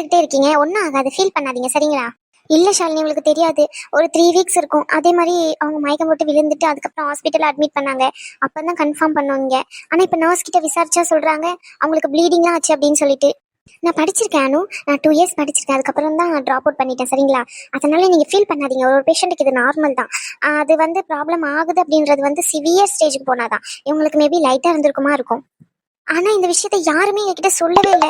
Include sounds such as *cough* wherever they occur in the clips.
பயந்துகிட்டே இருக்கீங்க. ஒன்றும் ஆகாது. ஃபீல் பண்ணாதீங்க. சரிங்களா? இல்ல ஷாலினி உங்களுக்கு தெரியாது. ஒரு த்ரீ வீக்ஸ் இருக்கும். அதே மாதிரி அவங்க மயக்கம் போட்டு விழுந்துட்டு அதுக்கப்புறம் ஹாஸ்பிட்டல் அட்மிட் பண்ணாங்க. அப்போ தான் கன்ஃபார்ம் பண்ணுவாங்க ஆனா இப்ப நர்ஸ் கிட்ட விசாரிச்சா சொல்றாங்க அவங்களுக்கு ப்ளீடிங்லாம் ஆச்சு அப்படின்னு சொல்லிட்டு. நான் படிச்சிருக்கேன் அனு. நான் டூ இயர்ஸ் படிச்சிருக்கேன். அதுக்கப்புறம் தான் ட்ராப் அவுட் பண்ணிட்டேன். சரிங்களா? அதனால நீங்க ஃபீல் பண்ணாதீங்க. ஒரு பேஷண்ட்டுக்கு இது நார்மல் தான். அது வந்து ப்ராப்ளம் ஆகுது அப்படின்றது வந்து சிவியர் ஸ்டேஜுக்கு போனாதான். இவங்களுக்கு மேபி லைட்டாக இருந்திருக்குமா இருக்கும். ஆனா இந்த விஷயத்த யாருமே என்கிட்ட சொல்லவே இல்லை.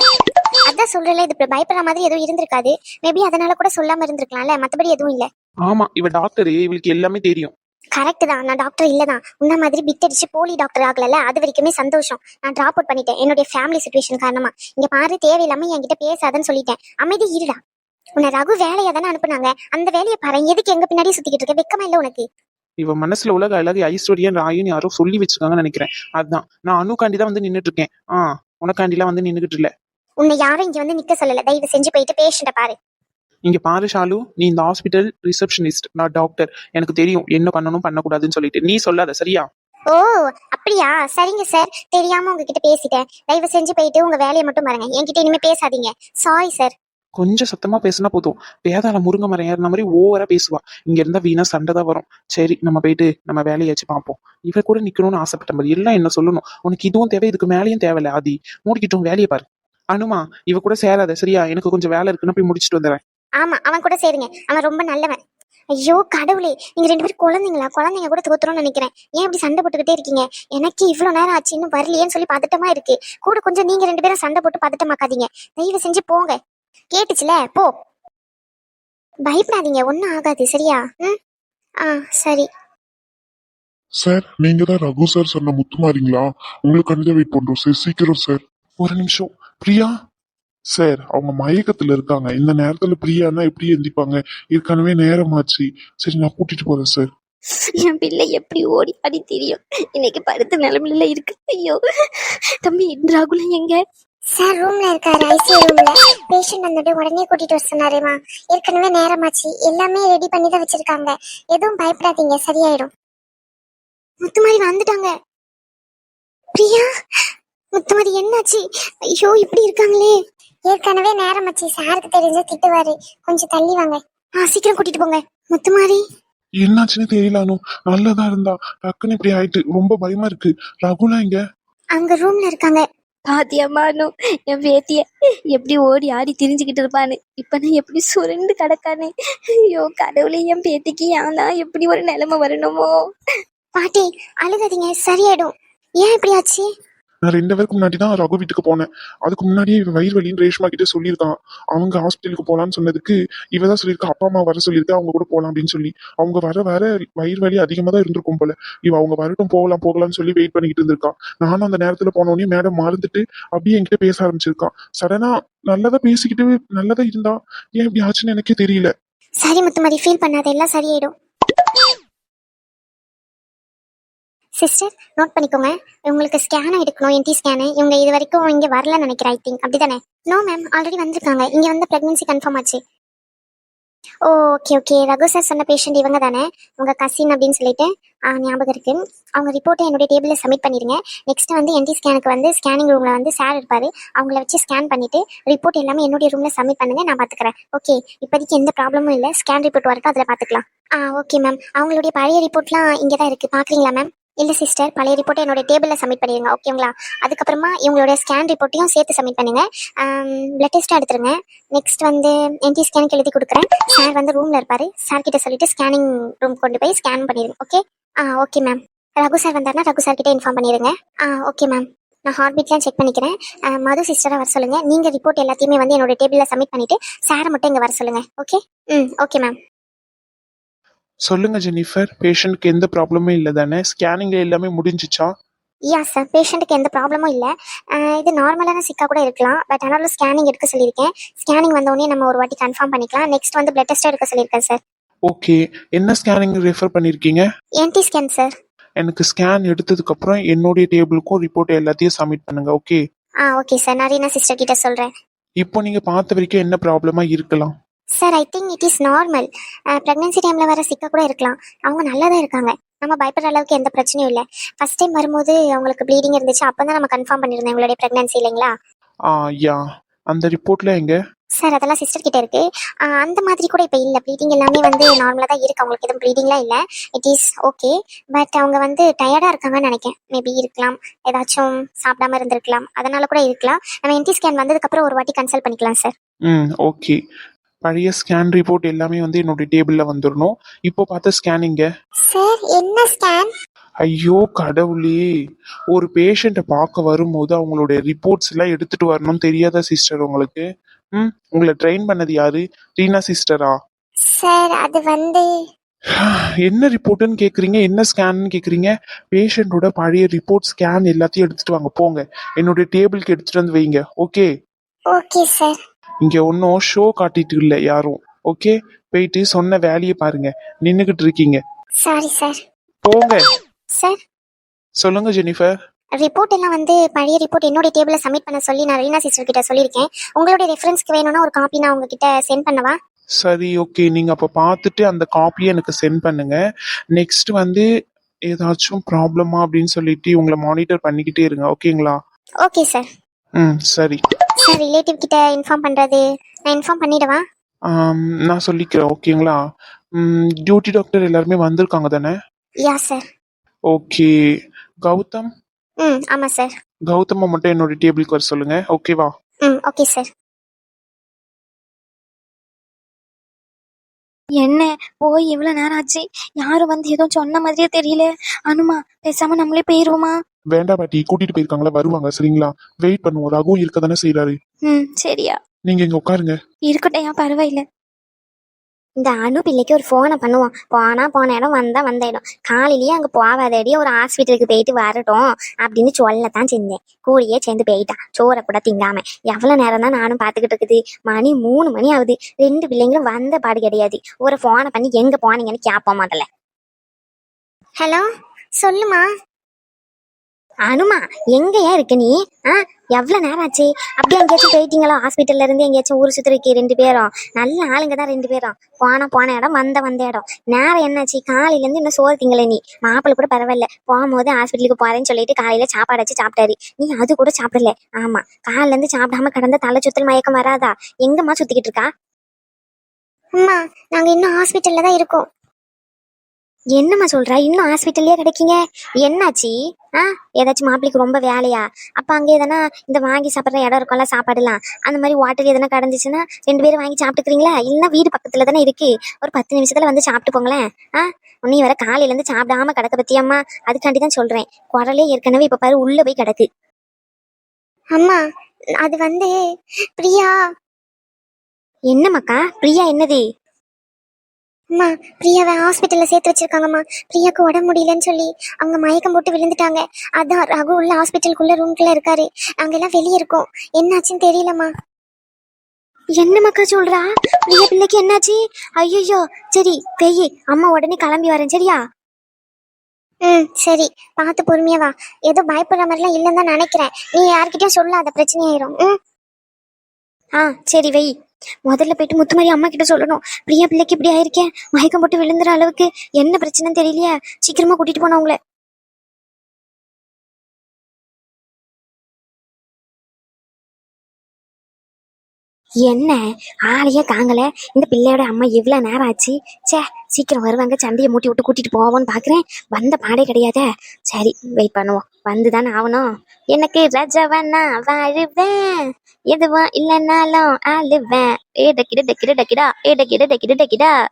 அதான் சொல்றல இது பயப்படுற மாதிரி எதுவும் இருந்திருக்காது. மேபி அதனால கூட சொல்லாம இருந்திருக்கலாம்ல மத்தபடி எதுவும் இல்ல. ஆமா இவ டாக்டர் இவளுக்கு எல்லாமே தெரியும். கரெக்ட் தான் நான் டாக்டர் இல்லதான். உன்ன மாதிரி பிட் அடிச்சு போலி டாக்டர் ஆகல அது வரைக்குமே சந்தோஷம். நான் டிராப் அவுட் பண்ணிட்டேன் என்னுடைய ஃபேமிலி சுச்சுவேஷன் காரணமா. இங்க பாரு தேவையில்லாம என்கிட்ட பேசாதன்னு சொல்லிட்டேன். அமைதி இருடா. உன்னை ரகு வேலையா தானே அனுப்புனாங்க. அந்த வேலையை பாரு எதுக்கு எங்க பின்னாடி சுத்திக்கிட்டு இருக்க? வெக்கமா இல்ல உனக்கு? இவ மனசுல உலக அழகு ஐஸ்வர்யா ராயின்னு யாரோ சொல்லி வச்சிருக்காங்கன்னு நினைக்கிறேன். அதுதான் நான் அணுக்காண்டி தான் வந்து நின்னுட்டு இருக்கேன் ஆ உனக்காண்டிலாம் வந்து நின்னுகிட்டு இல்ல. உன்னை யாரும் இங்க வந்து நிக்க சொல்லல. தயவு செஞ்சு போயிட்டு பேஷண்ட பாரு. இங்க பாரு ஷாலு நீ இந்த ஹாஸ்பிட்டல் ரிசப்ஷனிஸ்ட் நான் டாக்டர் எனக்கு தெரியும் என்ன பண்ணணும் பண்ணக்கூடாதுன்னு சொல்லிட்டு. நீ சொல்லாத சரியா? ஓ அப்படியா? சரிங்க சார் தெரியாம உங்ககிட்ட பேசிட்டேன். தயவு செஞ்சு போயிட்டு உங்க வேலையை மட்டும் பாருங்க. என்கிட்ட இனிமே பேசாதீங்க. சாரி சார் கொஞ்சம் சத்தமா பேசினா போதும். வேதாள முருங்கை மரம் ஏறின மாதிரி ஓவரா பேசுவா. இங்க இருந்தா வீணா சண்டை தான் வரும். சரி நம்ம போயிட்டு நம்ம வேலையாச்சு பார்ப்போம் இவ கூட நிக்கணும்னு ஆசைப்பட்ட மாதிரி. எல்லாம் என்ன சொல்லணும்? உனக்கு இதுவும் தேவை இதுக்கு மேலேயும் தேவையில்ல ஆதி. மூடிக்கிட்டும் வேலையை பாரு. அனுமா இவ கூட சேராத. சரியா? எனக்கு கொஞ்சம் வேலை இருக்குன்னு போய் முடிச்சிட்டு வந்துடுறேன். ஆமா அவன் கூட சேருங்க. அவன் ரொம்ப நல்லவன். ஐயோ கடவுளே. நீங்க ரெண்டு பேரும் குழந்தைங்களா? குழந்தைங்க கூட தோத்துறோம்னு நினைக்கிறேன். ஏன் இப்படி சண்டை போட்டுக்கிட்டே இருக்கீங்க? எனக்கு இவ்வளவு நேரம் ஆச்சு. இன்னும் வரலையேன்னு சொல்லி பதட்டமா இருக்கு. கூட கொஞ்சம் நீங்க ரெண்டு பேரும் சண்டை போட்டு பதட்டமாக்காதீங்க. தயவு செஞ்சு போங்க. கேட்டுச்சுல போ. பயப்படாதீங்க ஒன்னும் ஆகாது சரியா? ம்? ஆ சரி. சார் நீங்க தான் ரகு சார் சொன்ன முத்துமாரிங்களா? உங்களுக்கு தான் வெயிட் பண்றோம் சார் சீக்கிரம் சார். ஒரு நிமிஷம். பிரியா? சார் அவங்க மயக்கத்துல இருக்காங்க. இந்த நேரத்துல பிரியானா எப்படி எந்திப்பாங்க? ஏற்கனவே நேரமாச்சு. சரி நான் கூட்டிட்டு போறேன் சார். என் பிள்ளை எப்படி ஓடி ஆடி தெரியும்? இன்னைக்கு படுத்த நிலைமையில இருக்கு. ஐயோ. தம்பி ராகுலம் எங்க? சார் ரூம்ல இருக்காரு ஐசியூ ரூம்ல பேஷண்ட் வந்துட்டு உடனே கூட்டிட்டு வர சொன்னாருமா ஏற்கனவே நேரமாச்சு. எல்லாமே ரெடி பண்ணி தான் வச்சிருக்காங்க. எதுவும் பயப்படாதீங்க சரியாயிடும். முத்துமாரி வந்துட்டாங்க. பிரியா முத்துமாரி என்னாச்சு? ஐயோ இப்படி இருக்காங்களே. ஏற்கனவே நேரமாச்சு. சாருக்கு தெரிஞ்ச திட்டுவாரு. கொஞ்சம் தள்ளி வாங்க. ஆ சீக்கிரம் கூட்டிட்டு போங்க. முத்துமாரி. என்னாச்சுன்னு தெரியல அனு நல்லதா இருந்தா டக்குன்னு இப்படி ஆயிட்டு. ரொம்ப பயமா இருக்கு. ரகுலாம் இங்க அங்க ரூம்ல இருக்காங்க. பாத்தியம்மானு என் பேத்திய. எப்படி ஓடி ஆடி திரிஞ்சுக்கிட்டு இருப்பான்னு. இப்ப நான் எப்படி சுருண்டு கிடக்கானே? ஐயோ கடவுளே என் பேத்திக்கு தான் எப்படி ஒரு நிலைமை வரணுமோ? பாட்டி அழுகாதீங்க. சரியாயிடும். ஏன் இப்படி ஆச்சு? நான் ரெண்டு பேருக்கு முன்னாடி தான் ரகு வீட்டுக்கு போனேன். அதுக்கு முன்னாடியே இவன் வயிறு வலின்னு ரேஷ்மா கிட்ட சொல்லியிருக்கான். அவங்க ஹாஸ்பிட்டலுக்கு போகலான்னு சொன்னதுக்கு இவ தான் சொல்லியிருக்கா அப்பா அம்மா வர சொல்லியிருக்கா அவங்க கூட போகலாம் அப்படின்னு சொல்லி. அவங்க வர வர வயிறு வலி அதிகமாக தான் இருந்திருக்கும் போல. இவ அவங்க வரட்டும் போகலாம் போகலாம்னு சொல்லி வெயிட் பண்ணிக்கிட்டு இருந்திருக்கான் நானும் அந்த நேரத்தில் போனோடனே மேடம் மறந்துட்டு அப்படியே என்கிட்ட பேச ஆரம்பிச்சிருக்கான் சடனா நல்லதா பேசிக்கிட்டு நல்லதா இருந்தா ஏன் இப்படி ஆச்சுன்னு எனக்கே தெரியல. சரி முத்துமாரி ஃபீல் பண்ணாத எல்லாம் சரியாயிடும். சிஸ்டர் நோட் பண்ணிக்கோங்க. உங்களுக்கு ஸ்கேன் எடுக்கணும் என்டி ஸ்கேனு இவங்க இது வரைக்கும் இங்கே வரலன்னு நினைக்கிறேன் ஐ திங்க் அப்படிதானே? நோ மேம் ஆல்ரெடி வந்திருக்காங்க. இங்கே வந்து ப்ரெக்னென்சி கன்ஃபார்ம் ஆச்சு. Oh okay okay Raghu sir சொன்ன பேஷண்ட் இவங்க தானே? உங்கள் கசின் அப்படின்னு சொல்லிட்டு. ஞாபகம் இருக்கு. அவங்க ரிப்போர்ட்டை என்னுடைய டேபிளில் சப்மிட் பண்ணிடுங்க நெக்ஸ்ட் வந்து என்டி ஸ்கேனுக்கு வந்து ஸ்கேனிங் ரூமில் வந்து சார் இருப்பார். அவங்கள வச்சு ஸ்கேன் பண்ணிவிட்டு ரிப்போர்ட் எல்லாமே என்னுடைய ரூமில் சப்மிட் பண்ணுங்க நான் பார்த்துக்கிறேன் ஓகே இப்போதைக்கு எந்த ப்ராப்ளமும் இல்லை. ஸ்கேன் ரிப்போர்ட் வரைக்கும் அதில் பார்த்துக்கலாம் ஆ ஓகே மேம் அவங்களுடைய பழைய ரிப்போர்ட்லாம் இங்கே தான் இருக்குது பார்க்குறீங்களா மேம் இல்லை சிஸ்டர் பழைய ரிப்போர்ட்டை என்னோட டேபிளில் சப்மிட் பண்ணிடுங்க ஓகேங்களா அதுக்கப்புறமா இவங்களோட ஸ்கேன் ரிப்போர்ட்டையும் சேர்த்து சப்மிட் பண்ணுங்கள் பிளட் டெஸ்ட்டும் எடுத்துருங்க. நெக்ஸ்ட் வந்து என்டி ஸ்கேனுக்கு எழுதி கொடுக்குறேன். சார் வந்து ரூமில் இருப்பார். சார் கிட்ட சொல்லிட்டு ஸ்கேனிங் ரூம் கொண்டு போய் ஸ்கேன் பண்ணிடுங்க okay ah okay ma'am Raghu sir வந்தாருன்னா ரகு சார் கிட்டே இன்ஃபார்ம் பண்ணிடுங்க ஆ ஓகே மேம் நான் ஹார்ட் பீட்லாம் செக் பண்ணிக்கிறேன். மது சிஸ்டராக வர சொல்லுங்கள் நீங்கள் ரிப்போர்ட் எல்லாத்தையுமே வந்து என்னோட டேபிளில் சப்மிட் பண்ணிவிட்டு சாரை மட்டும் இங்கே வர சொல்லுங்கள் ஓகே ம் ஓகே மேம் சொல்லுங்க ஜெனிஃபர் பேஷண்ட்க்கு எந்த ப்ராப்ளமும் இல்லை தானே? ஸ்கேனிங்ல எல்லாமே முடிஞ்சிச்சா? யா சார் பேஷண்ட்டுக்கு எந்த ப்ராப்ளமும் இல்லை. இது நார்மலான சிக்கா கூட இருக்கலாம். பட் ஆனாலும் ஸ்கேனிங் எடுக்க சொல்லியிருக்கேன். ஸ்கேனிங் வந்தோடனே நம்ம ஒரு வாட்டி கன்ஃபார்ம் பண்ணிக்கலாம். நெக்ஸ்ட் வந்து பிளட் டெஸ்ட் எடுக்க சொல்லியிருக்கேன் சார் ஓகே என்ன ஸ்கேனிங் ரெஃபர் பண்ணிருக்கீங்க? என்டி ஸ்கேன் சார் எனக்கு ஸ்கேன் எடுத்ததுக்கு அப்புறம் என்னுடைய டேபிளுக்கும் ரிப்போர்ட் எல்லாத்தையும் சப்மிட் பண்ணுங்க ஓகே ஆ ஓகே சார் நான் ரீனா சிஸ்டர் கிட்ட சொல்கிறேன் இப்போ நீங்க பார்த்த வரைக்கும் என்ன ப்ராப்ளமா இருக்கலாம்? Sir I think it is normal pregnancy டைமில் வர சிக்கா கூட இருக்கலாம். அவங்க நல்லா தான் இருக்காங்க. நம்ம பயப்படுற அளவுக்கு எந்த பிரச்சனையும் இல்லை. ஃபர்ஸ்ட் டைம் வரும்போது அவங்களுக்கு ப்ளீடிங் இருந்துச்சு. அப்போ தான் நம்ம கன்ஃபார்ம் பண்ணியிருந்தோம் உங்களுடைய ப்ரெக்னன்சி இல்லைங்களா? யா. அந்த ரிப்போர்ட்ல எங்க? சார் அதெல்லாம் சிஸ்டர் கிட்ட இருக்கு. அந்த மாதிரி கூட இப்போ இல்லை. ப்ளீடிங் எல்லாமே வந்து நார்மலாக தான் இருக்கு. அவங்களுக்கு எதுவும் ப்ளீடிங்லாம் இல்லை. இட் இஸ் ஓகே பட் அவங்க வந்து டயர்டாக இருக்காங்கன்னு நினைக்கிறேன். மேபி இருக்கலாம். ஏதாச்சும் சாப்பிடாம இருந்திருக்கலாம். அதனால கூட இருக்கலாம். நம்ம என்டி ஸ்கேன் வந்ததுக்கப்புறம் ஒரு வாட்டி கன்சல்ட் பண்ணிக்கலாம் சார் ம் ஓகே பழைய ஸ்கேன் ரிப்போர்ட் எல்லாமே வந்து என்னோட டேபிள்ல வந்துடணும் இப்போ பார்த்த ஸ்கேனிங்க சார் என்ன ஸ்கேன் ஐயோ கடவுளே. ஒரு பேஷண்ட்டை பார்க்க வரும்போது அவங்களோட ரிப்போர்ட்ஸ் எல்லாம் எடுத்துட்டு வரணும்னு தெரியாதா சிஸ்டர் உங்களுக்கு? ம் உங்களை ட்ரெயின் பண்ணது யாரு? ரீனா சிஸ்டரா சார் அது வந்து *sighs* என்ன ரிப்போர்ட்டுன்னு கேக்குறீங்க? என்ன ஸ்கேன்னு கேக்குறீங்க? பேஷண்ட்டோட பழைய ரிப்போர்ட் ஸ்கேன் எல்லாத்தையும் எடுத்துட்டு வாங்க போங்க. என்னோட டேபிளுக்கு எடுத்துட்டு வந்து வைங்க ஓகே ஓகே சார் இங்க ஒன்றும் ஷோ காட்டிட்டு இல்லை யாரும். ஓகே போயிட்டு சொன்ன வேலையை பாருங்க. நின்னுகிட்டு இருக்கீங்க. சாரி சார் போங்க. சார் சொல்லுங்க ஜெனிஃபர் ரிப்போர்ட் எல்லாம் வந்து பழைய ரிப்போர்ட் என்னோட டேபிளில் சப்மிட் பண்ண சொல்லி நான் ரீனா சிஸ்டர் கிட்ட சொல்லியிருக்கேன். உங்களுடைய ரெஃபரன்ஸ்க்கு வேணும்னா ஒரு காப்பி நான் உங்ககிட்ட சென்ட் பண்ணவா? சரி ஓகே நீங்க அப்ப பார்த்துட்டு அந்த காப்பியை எனக்கு சென்ட் பண்ணுங்க. நெக்ஸ்ட் வந்து ஏதாச்சும் ப்ராப்ளமா அப்படின்னு சொல்லிட்டு உங்களை மானிட்டர் பண்ணிக்கிட்டே இருங்க. ஓகேங்களா ஓகே சார் ம் சரி. சார் ரிலேட்டிவ் கிட்ட இன்ஃபார்ம் பண்றது? நான் இன்ஃபார்ம் பண்ணிடவா? ஆம், நான் சொல்லிக்கிறேன் ஓகேங்களா? டியூட்டி டாக்டர் எல்லாருமே வந்திருக்காங்க தானே? Yeah sir okay. Gautham? Hmm ஆமாம் சார் கௌதமை மட்டும் என்னோட டேபிளுக்கு வர சொல்லுங்க. ஓகேவா ம் ஓகே சார் என்ன? போய் எவ்வளவு நேரம் ஆச்சு? யாரும் வந்து எதுவும் சொன்ன மாதிரியே தெரியல. அனுமா பேசாம நம்மளே போயிருவோமா? வேண்டாம் பாட்டி கூட்டிட்டு போயிருக்காங்களா வருவாங்க சரிங்களா? வெயிட் பண்ணுவோம் ரகு இருக்க தானே செய்யறாரு ம் சரியா. நீங்க இங்க உட்காருங்க. இருக்கட்டும் பரவாயில்ல. இந்த அனு பிள்ளைக்கு ஒரு ஃபோனை பண்ணுவான். போனா போன இடம் வந்தா வந்த இடம். காலையிலேயே அங்கே போகாதடி ஒரு ஹாஸ்பிட்டலுக்கு போயிட்டு வரட்டும் அப்படின்னு சொல்லத்தான் செஞ்சேன். கூடியே சேர்ந்து போயிட்டான் சோறை கூட திங்காம. எவ்வளோ நேரம் தான் நானும் பார்த்துக்கிட்டு இருக்குது. மணி மூணு மணி ஆகுது. ரெண்டு பிள்ளைங்களும் வந்த பாடு கிடையாது. ஒரு ஃபோனை பண்ணி எங்க போனீங்கன்னு கேட்போம் முதல்ல. ஹலோ சொல்லுமா. அனுமா எங்கயா இருக்க நீ? ஆ எவ்வளோ நேரம் ஆச்சு அப்படியே எங்கேயாச்சும் போயிட்டீங்களா? ஹாஸ்பிட்டல்ல இருந்து எங்கேயாச்சும் ஊர் சுத்துறதுக்கு ரெண்டு பேரும். நல்ல ஆளுங்க தான் ரெண்டு பேரும். போனா போன இடம் வந்த வந்த இடம். நேரம் என்னாச்சு? காலையில இருந்து இன்னும் சோறு திங்கல நீ. மாப்பிள்ள கூட பரவாயில்ல. போகும்போது ஹாஸ்பிட்டலுக்கு போறேன்னு சொல்லிட்டு காலையில சாப்பாடு வச்சு சாப்பிட்டாரு. நீ அது கூட சாப்பிடல. ஆமா காலையில இருந்து சாப்பிடாம கடந்த தலை சுத்தல் மயக்கம் வராதா? எங்கம்மா சுத்திக்கிட்டு இருக்கா? அம்மா நாங்க இன்னும் ஹாஸ்பிட்டல்ல தான் இருக்கோம். என்னம்மா சொல்ற? இன்னும் ஹாஸ்பிட்டல்லயே கிடைக்கீங்க? என்னாச்சு? ஆ? ஏதாச்சும் மாப்பிளைக்கு ரொம்ப வேலையா? அப்ப அங்க எதனா இந்த வாங்கி சாப்பிட்ற இடம் இருக்கும்ல சாப்பாடுலாம் அந்த மாதிரி ஹோட்டல் எதனா கிடந்துச்சுன்னா ரெண்டு பேரும் வாங்கி சாப்பிட்டுக்கிறீங்களா? இல்லைன்னா வீடு பக்கத்துல தானே இருக்கு. ஒரு பத்து நிமிஷத்துல வந்து சாப்பிட்டு போங்களேன் ஆ? நீ வர காலையில இருந்து சாப்பிடாம கிடக்க பத்தியம்மா? அதுக்காண்டி தான் சொல்றேன். குரலே ஏற்கனவே இப்ப பாரு உள்ள போய் கிடக்கு. அம்மா அது வந்து பிரியா. என்னம்மாக்கா? பிரியா என்னது? அம்மா பிரியாவை ஹாஸ்பிட்டல்ல சேர்த்து வச்சிருக்காங்கம்மா. பிரியாக்கு உடம்பு முடியலன்னு சொல்லி அவங்க மயக்கம் போட்டு விழுந்துட்டாங்க. அதான் ரகு உள்ள ஹாஸ்பிட்டலுக்குள்ள ரூம்குள்ள இருக்காரு. அங்கெல்லாம் வெளியே இருக்கோம். என்னாச்சுன்னு தெரியலம்மா. என்ன மக்கா சொல்றா? பிரியா பிள்ளைக்கு என்னாச்சு? ஐயோ சரி பெய்யி அம்மா உடனே கிளம்பி வரேன் சரியா? ம் சரி பார்த்து பொறுமையா வா. ஏதோ பயப்படுற மாதிரிலாம் இல்லைன்னு தான் நினைக்கிறேன். நீ யார்கிட்டயும் சொல்லாத பிரச்சனையாயிரும் ம்? ஆ சரி வை. முதல்ல போயிட்டு முத்துமாரி அம்மா கிட்ட சொல்லணும். பிரியா பிள்ளைக்கு இப்படி ஆயிருக்கேன் மயக்கம் போட்டு விழுந்துற அளவுக்கு என்ன பிரச்சனைன்னு தெரியலையா? சீக்கிரமா கூட்டிட்டு போனவங்களே என்ன? ஆளையே காங்கல இந்த பிள்ளையோட அம்மா இவ்வளோ நேரம் ஆச்சு. ச்சே சீக்கிரம் வருவாங்க. சண்டையை மூட்டி விட்டு கூட்டிட்டு போவோன்னு பாக்குறேன். வந்த பாடே கிடையாதே. சரி வெயிட் பண்ணுவோம். வந்துதானே ஆகணும். எனக்கு ரஜவனா வாழுவேன். எதுவும் இல்லைன்னாலும் ஆளுவேன். ஏ டக்கிட டக்கிட டக்கிடா. ஏ டக்கிட டக்கிட டக்கிடா.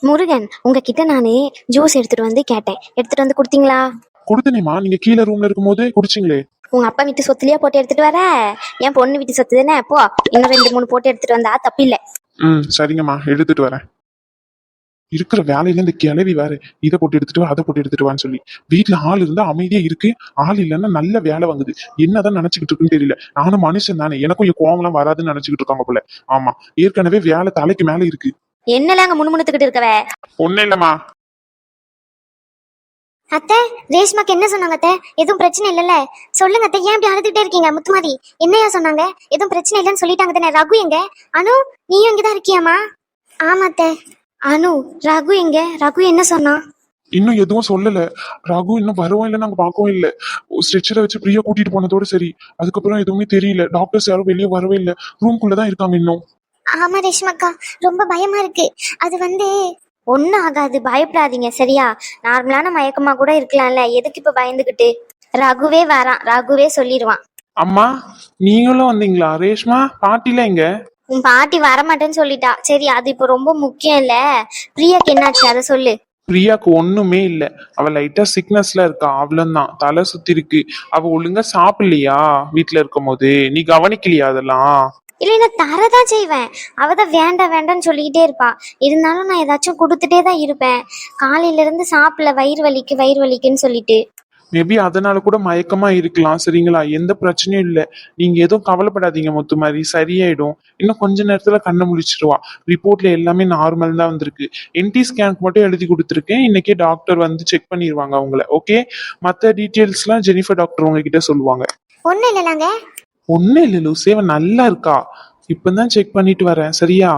முருகன் உங்ககிட்ட நானு ஜூஸ் எடுத்துட்டு வந்து கேட்டேன். எடுத்துட்டு வந்து கொடுத்தீங்களா? கொடுத்தனேமா நீங்க கீழே ரூம்ல இருக்கும்போது குடிச்சிங்களே. உங்க அப்பா வீட்டு சொத்துலயா போட்டு எடுத்துட்டு வர. என் பொண்ணு வீட்டு சொத்து தானே? போ. இன்னும் ரெண்டு மூணு போட்டு எடுத்துட்டு வந்தா தப்பில்லை. ம் சரிங்கம்மா. எடுத்துட்டு வரேன். இருக்கிற வேலையில இந்த கிளவி வேற. இதை போட்டு எடுத்துட்டு வா அதை போட்டு எடுத்துட்டு வான்னு சொல்லி. வீட்டுல ஆள் இருந்தா அமைதியா இருக்கு. ஆள் இல்லைன்னா நல்ல வேலை வாங்குது. என்னதான் நினைச்சுக்கிட்டு இருக்குன்னு தெரியல. நானும் மனுஷன் தானே. எனக்கும் என் கோவம்லாம் வராதுன்னு நினைச்சுக்கிட்டு இருக்காங்க போல. ஆமா. ஏற்கனவே வேலை தலைக்கு மேல இருக்கு. என்னல அங்க முணுமுணுத்துக்கிட்டு இருக்கவ? ஒன்னும் இல்லம்மா. அத்தை ரேஷ்மாக்கு என்ன சொன்னாங்க அத்தை? எதுவும் பிரச்சனை இல்லைல்ல. சொல்லுங்க அத்தை ஏன் இப்படி அழுதுகிட்டே இருக்கீங்க? முத்துமாரி என்னையா சொன்னாங்க? எதுவும் பிரச்சனை இல்லைன்னு சொல்லிட்டாங்க தானே. ரகு எங்க? அனு நீயும் இங்கதான் இருக்கியாமா ஆமா அத்தை. அனு ரகு எங்க? ரகு என்ன சொன்னான் இன்னும் எதுவும் சொல்லல. ரகு இன்னும் வரவும் இல்லை நாங்க பார்க்கவும் இல்லை. ஸ்ட்ரெச்சரை வச்சு பிரியா கூட்டிட்டு போனதோட சரி. அதுக்கப்புறம் எதுவுமே தெரியல. டாக்டர்ஸ் யாரும் வெளியே வரவே இல்லை. ரூம்குள்ள தான் இருக்காங்க இன்னும். ஆமா ரேஷ்மாக்கா ரொம்ப பயமா இருக்கு. அது வந்து ஒன்றும் ஆகாது. பயப்படாதீங்க. சரியா? நார்மலான மயக்கமா கூட இருக்கலாம்ல. எதுக்கு இப்போ பயந்துக்கிட்டு ரகுவே வரான். ரகுவே சொல்லிடுவான் அம்மா நீங்களும் வந்தீங்களா? ரேஷ்மா பாட்டில எங்க? உன் பாட்டி வரமாட்டேன்னு சொல்லிட்டா. சரி அது இப்போ ரொம்ப முக்கியம் இல்ல? பிரியாக்கு என்னாச்சு? அதை சொல்லு. பிரியாக்கு ஒண்ணுமே இல்ல. அவ லைட்டா சிக்னஸ்ல இருக்கா. அவ்வளவுதான். தலை சுத்தி இருக்கு அவ ஒழுங்கா சாப்பிடலையா? வீட்ல இருக்கும் போது நீ கவனிக்கலையா அதெல்லாம்? இல்லை நான் தரதான் செய்வேன். அவ தான் வேண்டாம் வேண்டாம்னு சொல்லிக்கிட்டே இருப்பா. இருந்தாலும் நான் ஏதாச்சும் கொடுத்துட்டே தான் இருப்பேன். காலையில இருந்து சாப்பிடல வயிறு வலிக்கு வயிறு வலிக்குன்னு சொல்லிட்டு. மேபி அதனால கூட மயக்கமா இருக்கலாம் சரிங்களா? எந்த பிரச்சனையும் இல்ல. நீங்க எதுவும் கவலைப்படாதீங்க முத்து மாதிரி. சரியாயிடும். இன்னும் கொஞ்ச நேரத்துல கண்ணை முழிச்சிருவா. ரிப்போர்ட்ல எல்லாமே நார்மல் தான் வந்திருக்கு. என்டி ஸ்கேனுக்கு மட்டும் எழுதி கொடுத்துருக்கேன். இன்னைக்கே டாக்டர் வந்து செக் பண்ணிடுவாங்க அவங்கள. ஓகே மத்த டீட்டெயில்ஸ்லாம் ஜெனிஃபர் டாக்டர் உங்ககிட்ட சொல்லுவாங்க. ஒண்ணும் இல்லைலாங்க. ஒன்னும் இல்ல லூசே அவ நல்லா இருக்கா? இப்பதான் செக் பண்ணிட்டு வரேன் சரியா?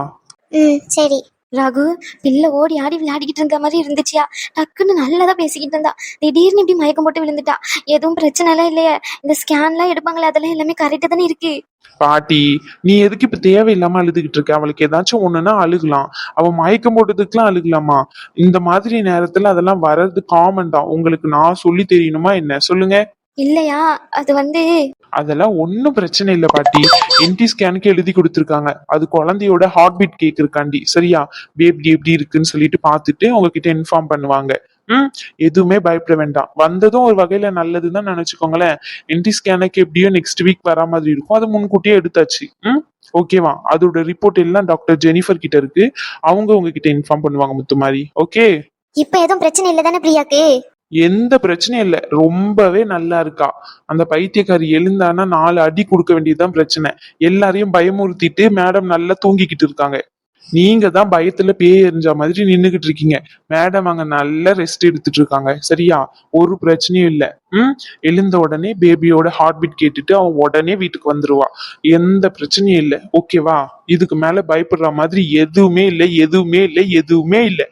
ம் சரி. ரகு பிள்ளை ஓடி ஆடி விளையாடிக்கிட்டு இருந்த மாதிரி இருந்துச்சியா? டக்குன்னு நல்லதா பேசிக்கிட்டு இருந்தா. திடீர்னு இப்படி மயக்கம் போட்டு விழுந்துட்டா. எதுவும் பிரச்சனை எல்லாம் இல்லையே. இந்த ஸ்கேன்லாம் எடுப்பாங்களே அதெல்லாம் எல்லாமே கரெக்டா தானே இருக்கு. பாட்டி நீ எதுக்கு இப்ப தேவையில்லாம அழுதுகிட்டு இருக்க? அவளுக்கு ஏதாச்சும் ஒண்ணுன்னா அழுகலாம். அவ மயக்கம் போட்டதுக்குலாம் அழுகலாமா? இந்த மாதிரி நேரத்துல அதெல்லாம் வர்றது காமன் தான். உங்களுக்கு நான் சொல்லி தெரியணுமா என்ன? சொல்லுங்க. இல்லையா? அது வந்து அதெல்லாம் ஒன்றும் பிரச்சனை இல்லை பாட்டி. என்டி ஸ்கேனுக்கு எழுதி கொடுத்துருக்காங்க. அது குழந்தையோட ஹார்ட் பீட் கேக்குறக்காண்டி. சரியா? பேபி எப்படி இருக்குன்னு சொல்லிட்டு பார்த்துட்டு உங்ககிட்ட இன்ஃபார்ம் பண்ணுவாங்க. ம்? எதுவுமே பயப்பட வேண்டாம். வந்ததும் ஒரு வகையில நல்லதுதான் நினைச்சுக்கோங்களேன். என்டி ஸ்கேனுக்கு எப்படியோ நெக்ஸ்ட் வீக் வரா மாதிரி இருக்கும். அது முன்கூட்டியே எடுத்தாச்சு. ம்? ஓகேவா அதோட ரிப்போர்ட் எல்லாம் டாக்டர் ஜெனிஃபர் கிட்ட இருக்கு. அவங்க உங்ககிட்ட இன்ஃபார்ம் பண்ணுவாங்க முத்து மாதிரி ஓகே இப்ப எதுவும் பிரச்சனை இல்லை தானே பிரியாக்கு? எந்த பிரச்சனையும் இல்லை. ரொம்பவே நல்லா இருக்கா. அந்த பைத்தியக்காரி எழுந்தானா நாலு அடி கொடுக்க வேண்டியதுதான் பிரச்சனை. எல்லாரையும் பயமுறுத்திட்டு மேடம் நல்லா தூங்கிக்கிட்டு இருக்காங்க. நீங்க தான் பயத்துல பேய் எறிஞ்ச மாதிரி நின்னுகிட்டு இருக்கீங்க. மேடம் அங்க நல்லா ரெஸ்ட் எடுத்துட்டு இருக்காங்க. சரியா? ஒரு பிரச்சனையும் இல்லை. ம்? எழுந்த உடனே பேபியோட ஹார்ட் பீட் கேட்டுட்டு அவன் உடனே வீட்டுக்கு வந்துருவா. எந்த பிரச்சனையும் இல்லை. ஓகேவா இதுக்கு மேல பயப்படுற மாதிரி எதுவுமே இல்லை எதுவுமே இல்லை எதுவுமே இல்லை.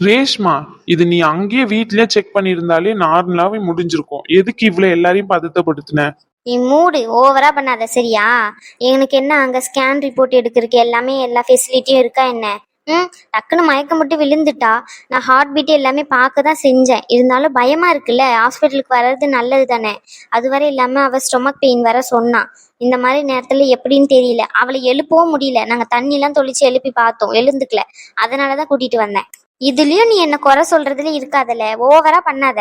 ரேஷ்மா இது நீ அங்கேயே வீட்லயே செக் பண்ணியிருந்தாலே நார்மலாவே முடிஞ்சிருக்கும். எதுக்கு இவ்வளவு எல்லாரையும் பதத்தப்படுத்தின நீ மூடு ஓவரா பண்ணாத சரியா? எனக்கு என்ன அங்க ஸ்கேன் ரிப்போர்ட் எடுக்கிறதுக்கு எல்லாமே எல்லா ஃபெசிலிட்டியும் இருக்கா என்ன? ம் டக்குன்னு மயக்கம் மட்டும் விழுந்துட்டா. நான் ஹார்ட் பீட் எல்லாமே பார்க்க தான் செஞ்சேன். இருந்தாலும் பயமா இருக்குல்ல ஹாஸ்பிட்டலுக்கு வர்றது நல்லது தானே? அதுவரை இல்லாம அவ ஸ்டொமக் பெயின் வர சொன்னான் இந்த மாதிரி நேரத்துல எப்படின்னு தெரியல. அவளை எழுப்பவும் முடியல. நாங்க தண்ணிலாம் தொளிச்சு எழுப்பி பார்த்தோம். எழுந்துக்கல. அதனாலதான் கூட்டிட்டு வந்தேன். இதுலயும் நீ என்ன குறை சொல்றதுல இருக்காதல. ஓவரா பண்ணாத.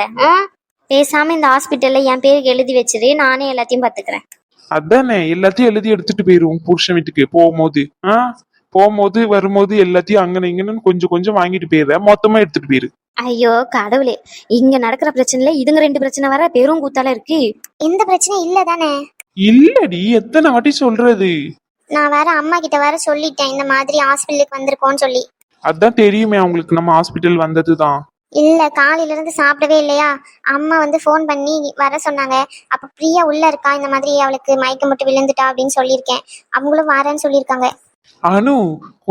பேசாம இந்த ஹாஸ்பிட்டல்ல என் பேருக்கு எழுதி வச்சிரு. நானே எல்லாத்தையும் பாத்துக்கிறேன். அதானே. எல்லாத்தையும் எழுதி எடுத்துட்டு போயிருவோம் புருஷன் வீட்டுக்கு. போகும்போது. ஆ? போகும்போது வரும்போது எல்லாத்தையும் அங்கன இங்கன்னு கொஞ்சம் கொஞ்சம் வாங்கிட்டு போயிடுற மொத்தமா எடுத்துட்டு போயிரு. ஐயோ கடவுளே. இங்க நடக்கிற பிரச்சனைல இதுங்க ரெண்டு பிரச்சனை வர பெரும் கூத்தால இருக்கு. எந்த பிரச்சனையும் இல்லை தானே? இல்லடி. எத்தனை வாட்டி சொல்றது? நான் வேற அம்மா கிட்ட வேற சொல்லிட்டேன். இந்த மாதிரி ஹாஸ்பிட்டலுக்கு வந்திருக்கோம்னு சொல்லி. அதான் தெரியுமே அவங்களுக்கு நம்ம ஹாஸ்பிட்டல் வந்ததுதான். இல்ல காலையில இருந்து சாப்பிடவே இல்லையா? அம்மா வந்து ஃபோன் பண்ணி வர சொன்னாங்க. அப்ப பிரியா உள்ள இருக்கா? இந்த மாதிரி அவளுக்கு மயக்கம் மட்டும் விழுந்துட்டா அப்படின்னு சொல்லியிருக்கேன். அவங்களும் வரேன்னு சொல்லியிருக்காங்க. அனு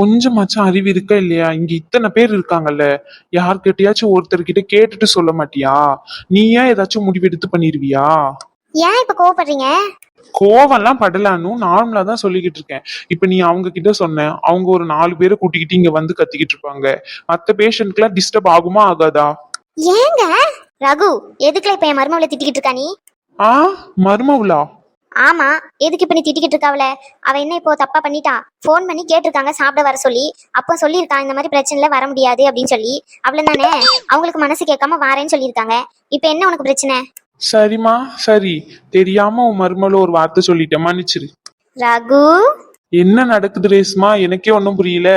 கொஞ்சமாச்சும் அறிவு இருக்கா இல்லையா? இங்க இத்தனை பேர் இருக்காங்கல்ல. யார்கிட்டயாச்சும் ஒருத்தர்கிட்ட கேட்டுட்டு சொல்ல மாட்டியா? நீ ஏன் ஏதாச்சும் முடிவெடுத்து பண்ணிருவியா? ஏன் இப்ப கோவப்படுறீங்க? கோவம்லாம் படலான்னு நார்மலா தான் சொல்லிக்கிட்டு இருக்கேன். இப்ப நீ அவங்க கிட்ட சொன்ன அவங்க ஒரு நாலு பேரை கூட்டிக்கிட்டு இங்க வந்து கத்திக்கிட்டு இருப்பாங்க. மத்த பேஷண்ட்க்குலாம் டிஸ்டர்ப் ஆகுமா ஆகாதா? ஏங்க? ரகு எதுக்குல இப்ப என் மருமவளை திட்டிக்கிட்டு இருக்கா நீ? ஆ மர்மவுலா ஆமா எதுக்கு இப்ப நீ திட்டிக்கிட்டு இருக்காவல அவ என்ன இப்போ தப்பா பண்ணிட்டா? ஃபோன் பண்ணி கேட்டிருக்காங்க சாப்பிட வர சொல்லி. அப்போ சொல்லியிருக்கா இந்த மாதிரி பிரச்சனைல வர முடியாது அப்படின்னு சொல்லி. அவ்வளவுதானே? அவங்களுக்கு மனசு கேட்காம வாரேன்னு சொல்லியிருக்காங்க. இப்ப என்ன உனக்கு பிரச்சனை? சரிம்மா சரி. தெரியாம உன் மருமல ஒரு வார்த்தை சொல்லிட்டேன். மன்னிச்சிரு. ரகு? என்ன நடக்குது ரேஸ்மா எனக்கே ஒன்றும் புரியல.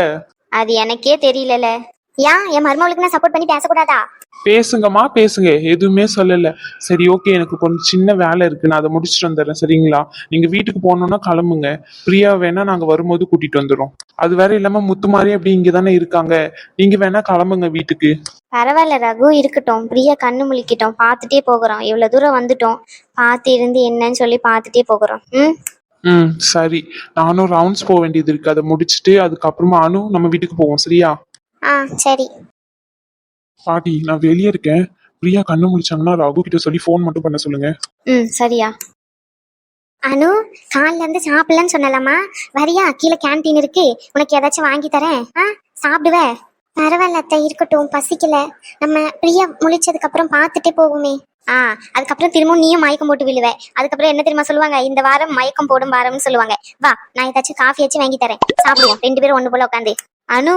அது எனக்கே தெரியலல. ஏன்? என் மருமவளுக்கு நான் சப்போர்ட் பண்ணி பேசக்கூடாதா? பேசுங்கம்மா பேசுங்க. எதுவுமே சொல்லல. சரி ஓகே எனக்கு கொஞ்சம் சின்ன வேலை இருக்கு. நான் அதை முடிச்சுட்டு வந்துடுறேன். சரிங்களா? நீங்க வீட்டுக்கு போகணும்னா கிளம்புங்க. பிரியா வேணா நாங்க வரும்போது கூட்டிட்டு வந்துடுறோம். அது வேற இல்லாம முத்துமாரி அப்படி இங்க தானே இருக்காங்க. நீங்க வேணா கிளம்புங்க வீட்டுக்கு. பரவாயில்ல ரகு இருக்கட்டும். பிரியா கண்ணு முழிக்கட்டும். பார்த்துட்டே போகிறோம். இவ்வளவு தூரம் வந்துட்டோம். பார்த்து இருந்து என்னன்னு சொல்லி பார்த்துட்டே போகிறோம். ம்? ம் சரி. நானும் ரவுண்ட்ஸ் போக வேண்டியது இருக்கு. அதை முடிச்சுட்டு அதுக்கப்புறமா அனு நம்ம வீட்டுக்கு போவோம். சரியா? ஆ சரி. பாட்டி நான் வெளியே இருக்கேன். பிரியா கண்ணு முடிச்சாங்கன்னா ரகு கிட்ட சொல்லி ஃபோன் மட்டும் பண்ண சொல்லுங்க. ம் சரியா. அனு காலைல இருந்து சாப்பிடலன்னு சொன்னலாமா வரியா? கீழே கேண்டீன் இருக்கு. உனக்கு ஏதாச்சும் வாங்கி தரேன். ஆ சாப்பிடுவ? பரவாயில்ல அத்தை இருக்கட்டும் பசிக்கல. நம்ம பிரியா முழிச்சதுக்கு அப்புறம் பார்த்துட்டே போகுமே ஆ அதுக்கப்புறம் திரும்பவும் நீயும் மயக்கம் போட்டு விழுவ. அதுக்கப்புறம் என்ன தெரியுமா சொல்லுவாங்க? இந்த வாரம் மயக்கம் போடும் வாரம்னு சொல்லுவாங்க. வா நான் ஏதாச்சும் காஃபி வச்சு வாங்கி தரேன். சாப்பிடுவோம் ரெண்டு பேரும் ஒண்ணு போல உட்காந்து அனு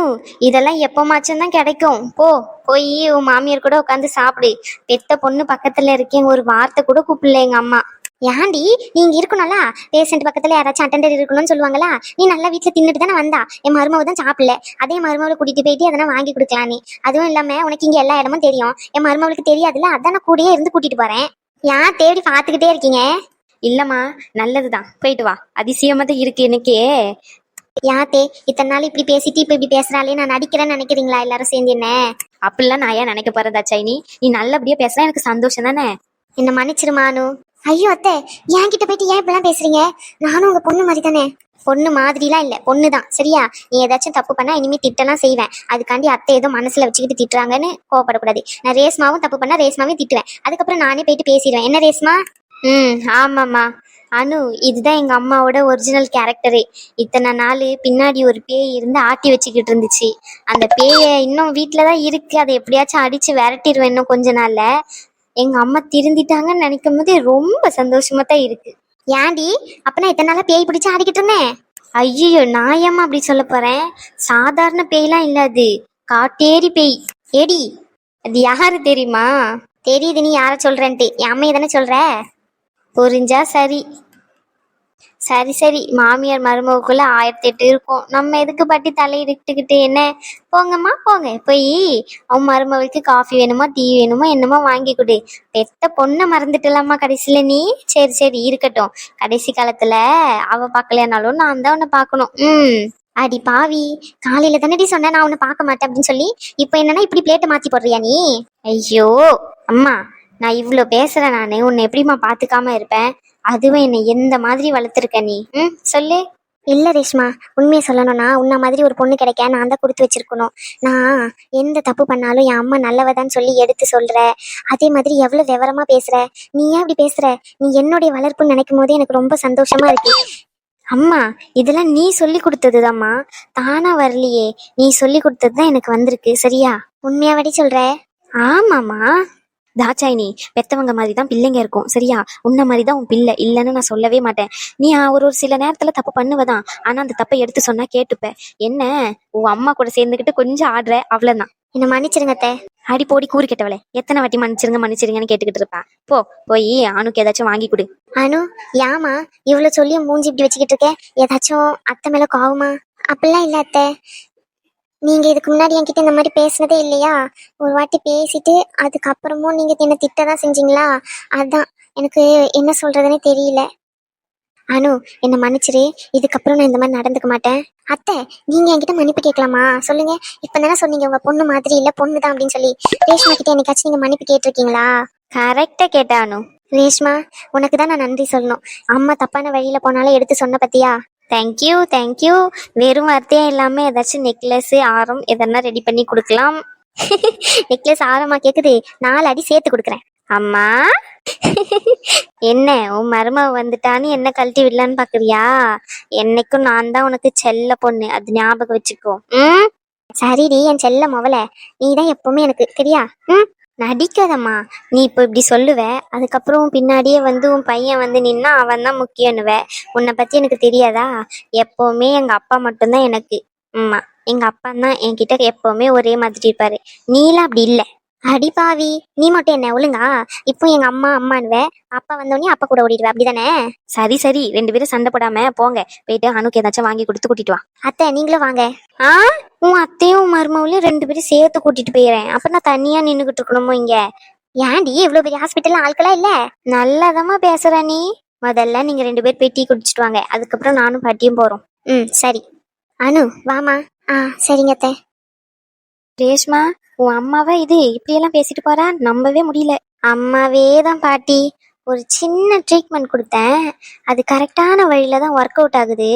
இதெல்லாம் எப்போமாச்சும் தான் கிடைக்கும். போ போய் உன் மாமியார் கூட உட்காந்து சாப்பிடு. பெத்த பொண்ணு பக்கத்துல இருக்கேன் ஒரு வார்த்தை கூட கூப்பிடல எங்க அம்மா. ஏன்டி நீங்க இருக்கணும்ல? பேஷண்ட் பக்கத்துல யாராச்சும் அட்டெண்டர் இருக்கணும்னு சொல்லுவாங்களா? நீ நல்லா வீட்டுல தின்னுட்டு தானே வந்தா? என் மருமவ தான் சாப்பிடல. அதே மருமவளை கூட்டிட்டு போயிட்டு அதெல்லாம் வாங்கி கொடுக்கலாம் நீ. அதுவும் இல்லாம உனக்கு இங்க எல்லா இடமும் தெரியும். என் மருமவளுக்கு தெரியாதுல்ல? அதான் நான் கூடயே இருந்து கூட்டிட்டு போறேன். யார் தேடி பாத்துக்கிட்டே இருக்கீங்க? இல்லம்மா நல்லதுதான். போயிட்டு வா. அதிசயமா தான் இருக்கு எனக்கே. யாத்தே இத்தனை நாள் இப்படி பேசிட்டு இப்ப இப்படி பேசுறாளே? நான் நடிக்கிறேன்னு நினைக்கிறீங்களா எல்லாரும் சேர்ந்து என்ன? அப்படிலாம் நான் ஏன் நினைக்க போறதா சைனி நீ நல்லபடியா பேசுனா எனக்கு சந்தோஷம் தானே? என்ன மன்னிச்சிருமானு ஐயோ அத்தை என்கிட்ட போயிட்டு ஏன் இப்படிலாம் பேசுறீங்க? நானும் உங்க பொண்ணு மாதிரி தானே பொண்ணு மாதிரிலாம் இல்ல பொண்ணு தான் சரியா? நீ ஏதாச்சும் தப்பு பண்ணா இனிமே திட்டலாம் செய்வேன். அதுக்காண்டி அத்தை ஏதோ மனசுல வச்சுக்கிட்டு திட்டுறாங்கன்னு கோவப்படக்கூடாது. நான் ரேஸ்மாவும் தப்பு பண்ணா ரேஸ்மாவே திட்டுவேன். அதுக்கப்புறம் நானே போயிட்டு பேசிடுவேன். என்ன ரேஸ்மா ம் ஆமாம்மா. அனு இதுதான் எங்க அம்மாவோட ஒரிஜினல் கேரக்டரே இத்தனை நாள் பின்னாடி ஒரு பேய் இருந்து ஆட்டி வச்சுக்கிட்டு இருந்துச்சு. அந்த பேயை இன்னும் வீட்டில் தான் இருக்கு. அதை எப்படியாச்சும் அடிச்சு விரட்டிடுவேன் இன்னும் கொஞ்ச நாள்ல. எங்க அம்மா திருந்திட்டாங்கன்னு நினைக்கும் போது ரொம்ப சந்தோஷமா தான் இருக்கு. ஏன்டி அப்பனா நான் இத்தனை நாளா பேய் பிடிச்சு ஆடிக்கிட்டு இருந்தேன்? ஐயோ நான் ஏம்மா அப்படி சொல்ல போறேன்? சாதாரண பேய்லாம் இல்ல அது. காட்டேரி பேய். ஏடி அது யாரு தெரியுமா? தெரியுது நீ யார சொல்றேன்ட்டு. என் அம்மையை தானே சொல்ற? புரிஞ்சா சரி. சரி சரி. மாமியார் மருமகுக்குள்ள ஆயிரத்தி எட்டு இருக்கும். நம்ம எதுக்கு பட்டி தலையிட்டுக்கிட்டு என்ன? போங்கம்மா போங்க. போய் அவன் மருமகளுக்கு காஃபி வேணுமா டீ வேணுமா என்னமோ வாங்கி கொடு. பெத்த பொண்ணை மறந்துட்டலாமா கடைசியில நீ. சரி சரி. இருக்கட்டும். கடைசி காலத்துல அவ பார்க்கலனாலும் நான் தான் உன்னை பார்க்கணும். ம். அடி பாவி. காலையில தானடி சொன்னேன் நான் உன்னை பார்க்க மாட்டேன் அப்படின்னு சொல்லி. இப்போ என்னன்னா இப்படி பிளேட்டை மாத்தி போடுறியா நீ? ஐயோ அம்மா. நான் இவ்வளோ பேசுறேன் நான். உன்னை எப்படிம்மா பார்த்துக்காம இருப்பேன்? அதுவும் என்னை எந்த மாதிரி வளர்த்துருக்க நீ? ம் சொல்லு. இல்ல ரேஷ்மா உண்மையை சொல்லணும்னா உன்ன மாதிரி ஒரு பொண்ணு கிடைக்க நான் தான் கொடுத்து வச்சிருக்கணும். நான் எந்த தப்பு பண்ணாலும் என் அம்மா நல்லவதான்னு சொல்லி எடுத்து சொல்ற. அதே மாதிரி எவ்வளவு விவரமா பேசுற? நீ ஏன் இப்படி பேசுற? நீ என்னுடைய வளர்ப்புன்னு நினைக்கும் போதே எனக்கு ரொம்ப சந்தோஷமா இருக்கு. அம்மா இதெல்லாம் நீ சொல்லி கொடுத்ததுதாம்மா. தானா வரலையே. நீ சொல்லி கொடுத்தது தான் எனக்கு வந்திருக்கு. சரியா? உண்மையாவடி சொல்ற? ஆமாம்மா. தாச்சாயினி பெத்தவங்க மாதிரி தான் பிள்ளைங்க இருக்கும். சரியா? உன்ன மாதிரி தான் உன் பிள்ளை. இல்லைன்னு நான் சொல்லவே மாட்டேன். நீ ஒரு ஒரு சில நேரத்துல தப்பு பண்ணுவதான். ஆனா அந்த தப்பை எடுத்து சொன்னா கேட்டுப்ப. என்ன? உன் அம்மா கூட சேர்ந்துக்கிட்டு கொஞ்சம் ஆடுற. அவ்வளவுதான். என்ன மன்னிச்சிருங்க அத்தை. அடி போடி கூறு கெட்டவளே. எத்தனை வாட்டி மன்னிச்சிருங்க மன்னிச்சிருங்கன்னு கேட்டுக்கிட்டு இருப்பா. போ போய் அனுக்கு ஏதாச்சும் வாங்கி கொடு. அனு யாமா இவ்வளவு சொல்லி மூஞ்சி இப்படி வச்சுக்கிட்டு இருக்க? ஏதாச்சும் அத்தை மேல கோவமா? அப்படிலாம் இல்ல அத்தை. நீங்க இதுக்கு முன்னாடி என்கிட்ட இந்த மாதிரி பேசினதே இல்லையா? ஒரு வாட்டி பேசிட்டு அதுக்கப்புறமும் நீங்க என்ன திட்டதான் செஞ்சீங்களா? அதான். எனக்கு என்ன சொல்றதுன்னே தெரியல. அனு என்ன மன்னிச்சிரு. இதுக்கப்புறம் நான் இந்த மாதிரி நடந்துக்க மாட்டேன். அத்தை நீங்க என்கிட்ட மன்னிப்பு கேட்கலாமா? சொல்லுங்க. இப்ப தானே சொன்னீங்க உங்க பொண்ணு மாதிரி இல்ல பொண்ணு தான் அப்படின்னு சொல்லி. ரேஷ்மா கிட்ட என்னைக்காச்சும் நீங்க மன்னிப்பு கேட்டிருக்கீங்களா? கரெக்டா கேட்ட அனு. ரேஷ்மா உனக்கு தான் நான் நன்றி சொல்லணும். அம்மா தப்பான வழியில போனாலும் எடுத்து சொன்ன பத்தியா? தேங்க்யூ தேங்க்யூ வெறும் வார்த்தையா இல்லாம ஏதாச்சும் நெக்லஸ் ஆரம் எதனா ரெடி பண்ணி கொடுக்கலாம். நெக்லஸ் ஆரமா கேக்குது. நாலு அடி சேர்த்து கொடுக்குறேன். அம்மா. என்ன உன் மருமக வந்துட்டான்னு என்ன கழட்டி விடலான்னு பாக்குறியா? என்னைக்கும் நான் தான் உனக்கு செல்ல பொண்ணு. அது ஞாபகம் வச்சுக்கோ. ம்? சரிடி என் செல்ல மவள நீ தான் எப்பவுமே எனக்கு சரியா? ம்? நடிக்காதம்மா. நீ இப்போ இப்படி சொல்லுவ அதுக்கப்புறம் பின்னாடியே வந்து உன் பையன் வந்து நின்னா அவன் தான் முக்கியன்னுவ. உன்னை பற்றி எனக்கு தெரியாதா? எப்போவுமே எங்கள் அப்பா மட்டும்தான் எனக்கு. ஆமாம் எங்கள் அப்பா தான் என்கிட்ட எப்போவுமே ஒரே மாதிரி இருப்பார். நீலாம் அப்படி இல்லை. அடி பாவி நீ மட்டும் என்ன ஒழுங்கா? இப்போ எங்க அம்மா அம்மானுவ அப்பா வந்தோடனே அப்பா கூட ஓடிடுவ அப்படிதானே? சரி சரி. ரெண்டு பேரும் சண்டை போடாம போங்க. போயிட்டு அனுக்கு ஏதாச்சும் வாங்கி கொடுத்து கூட்டிட்டு வா. அத்தை நீங்களும் வாங்க. ஆ? உன் அத்தையும் உன் மருமகளையும் ரெண்டு பேரும் சேர்த்து கூட்டிட்டு போயிடுறேன் அப்ப நான் தனியா நின்னுகிட்டு இருக்கணுமோ இங்க? ஏன்டி இவ்வளவு பெரிய ஹாஸ்பிட்டல்ல ஆட்களா இல்ல? நல்லதமா பேசுற நீ. முதல்ல நீங்க ரெண்டு பேர் போய் டீ குடிச்சிட்டு வாங்க. அதுக்கப்புறம் நானும் பாட்டியும் போறோம். ம் சரி. அனு வாமா ஆ சரிங்க அத்தை. ரேஷ்மா உன் அம்மாவை இது? இப்படியெல்லாம் பேசிட்டு போறா? நம்பவே முடியல. அம்மாவே தான் பாட்டி. ஒரு சின்ன ட்ரீட்மெண்ட் கொடுத்தேன். அது கரெக்டான வழியில தான் ஒர்க் அவுட் ஆகுது.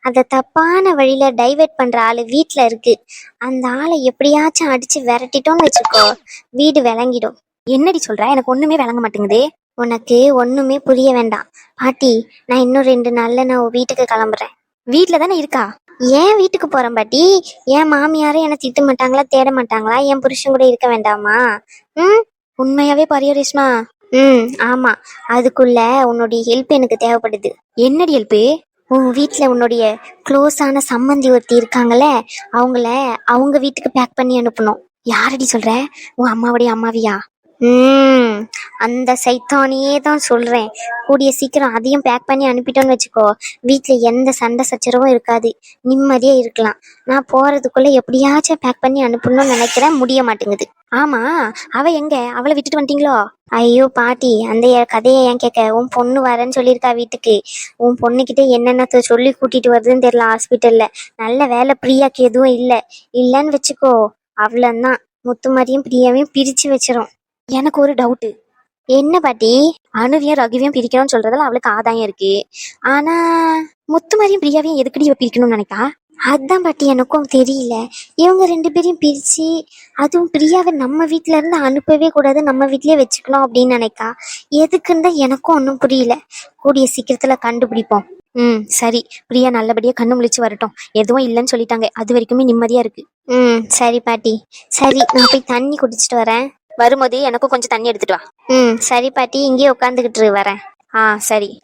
அதை தப்பான வழியில டைவெர்ட் பண்ற ஆள் வீட்டில் இருக்கு. அந்த ஆளை எப்படியாச்சும் அடிச்சு விரட்டிட்டோம்னு வச்சுக்கோ வீடு விளங்கிடும். என்னடி சொல்ற? எனக்கு ஒண்ணுமே விளங்க மாட்டேங்குது. உனக்கு ஒண்ணுமே புரிய வேண்டாம். பாட்டி நான் இன்னும் ரெண்டு நாள்ல நான் வீட்டுக்கு கிளம்புறேன். வீட்டில் தானே இருக்கா? ஏன் வீட்டுக்கு போறேன் பாட்டி? என் மாமியாரும் என்னை திட்ட மாட்டாங்களா தேட மாட்டாங்களா? என் புருஷன் கூட இருக்க வேண்டாமா? ம்? உண்மையாவே பாரியா ரேஷ்மா? ம் ஆமா. அதுக்குள்ள உன்னுடைய ஹெல்ப் எனக்கு தேவைப்படுது. என்னடி ஹெல்ப்பு உன் வீட்டில் உன்னுடைய க்ளோஸான சம்மந்தி ஒருத்தி இருக்காங்கள அவங்கள அவங்க வீட்டுக்கு பேக் பண்ணி அனுப்பணும். யாரடி சொல்கிற உன் அம்மாவுடைய அம்மாவியா? ம் அந்த சைத்தானியே தான் சொல்றேன். கூடிய சீக்கிரம் அதையும் பேக் பண்ணி அனுப்பிட்டோன்னு வச்சுக்கோ. வீட்டில் எந்த சண்டை சச்சரவும் இருக்காது. நிம்மதியா இருக்கலாம். நான் போறதுக்குள்ள எப்படியாச்சும் பேக் பண்ணி அனுப்பணும்னு நினைக்கிறேன். முடிய மாட்டேங்குது. ஆமா அவ எங்க? அவளை விட்டுட்டு வந்துட்டீங்களோ? ஐயோ பாட்டி அந்த கதையை ஏன் கேட்க? உன் பொண்ணு வரேன்னு சொல்லியிருக்கா வீட்டுக்கு. உன் பொண்ணுகிட்ட என்னென்ன சொல்லி கூட்டிட்டு வருதுன்னு தெரியல ஹாஸ்பிட்டல்ல நல்ல வேலை பிரியாக்கு எதுவும் இல்லை. இல்லைன்னு வச்சுக்கோ. அவ்வளோதான் முத்துமாரியும் பிரியாவையும் பிரிச்சு வச்சிரும். எனக்கு ஒரு டவுட்டு என்ன பாட்டி? அணுவியும் ரகுவியும் பிரிக்கணும்னு சொல்றதுல அவளுக்கு ஆதாயம் இருக்கு. ஆனா முத்துமாரியும் பிரியாவையும் எதுக்கடி இவ பிரிக்கணும்னு நினைக்கா? அதான் பாட்டி எனக்கும் தெரியல. இவங்க ரெண்டு பேரையும் பிரிச்சு அதுவும் பிரியாவை நம்ம வீட்ல இருந்து அனுப்பவே கூடாது நம்ம வீட்லயே வச்சுக்கணும் அப்படின்னு நினைக்கா? எதுக்குன்னு தான் எனக்கும் ஒன்றும் புரியல. கூடிய சீக்கிரத்துல கண்டுபிடிப்போம். ம் சரி. பிரியா நல்லபடியா கண்ணு முழிச்சு வரட்டும். எதுவும் இல்லைன்னு சொல்லிட்டாங்க. அது வரைக்குமே நிம்மதியா இருக்கு. ம் சரி பாட்டி. சரி நான் போய் தண்ணி குடிச்சிட்டு வரேன். வரும்போது எனக்கும் கொஞ்சம் தண்ணி எடுத்துட்டு வா. ம். சரி பாட்டி இங்கேயே உட்காந்துக்கிட்டு வரேன். ஆ சரி.